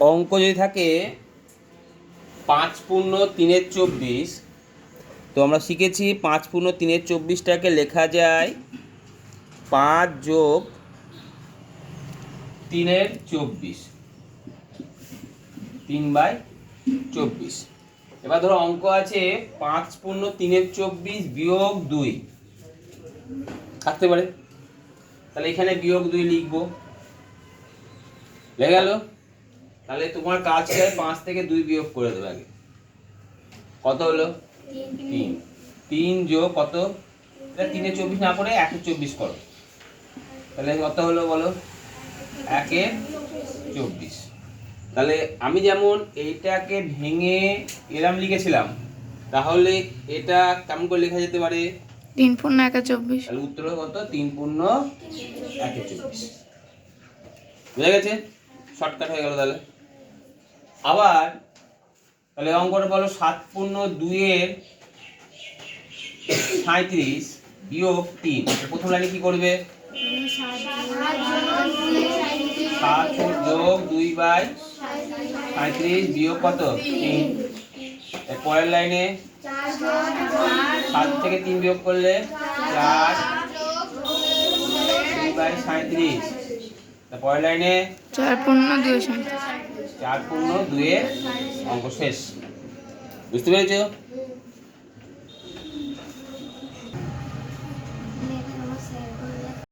অঙ্ক যদি থাকে, পাঁচ পূর্ণ তিনের চব্বিশ। তো আমরা শিখেছি পাঁচ পূর্ণ তিনের চব্বিশটাকে লেখা যায় পাঁচ যোগ তিনের চব্বিশ। তিন বাই চব্বিশ। এবার ধরো অঙ্ক আছে পাঁচ পূর্ণ তিনের চব্বিশ বিয়োগ দুই। থাকতে পারে। তাহলে এখানে বিয়োগ দুই লিখব। লেগে গেল? তাহলে তোমার কাজ চাই পাঁচ থেকে দুই বিয়োগ করে দেবে আগে। কত হলো? তিন। তিন। যোগ কত? এটা তিনে চব্বিশ না করে একে চব্বিশ করো। তাহলে কত হলো বলো? একে চব্বিশ। তাহলে আমি যেমন এইটাকে ভেঙে এরাম লিখেছিলাম তাহলে এটা কেমন করে লেখা যেতে পারে? তিন পূর্ণ একে চব্বিশ। তাহলে উত্তর হবে কত? তিন পূর্ণ একে চব্বিশ। বুঝা গেছে? শর্টকাট হয়ে গেল তাহলে। আবার তাহলে অঙ্কটা বলো সাত পূর্ণ দুইয়ের সাঁত্রিশ বিয়োগ তিন। প্রথম লাইনে কি করবে? সাত যোগ দুই বাই সাঁত্রিশ বিয়োগ কত? তিন। পরের লাইনে সাত থেকে তিন বিয়োগ করলে চার দুই বাই সাঁত্রিশ তার পরের লাইনে চার পূর্ণ দুই সাঁত্রিশ চার পূর্ণ দুয়ের অঙ্ক শেষ। বুঝতে পেরেছ?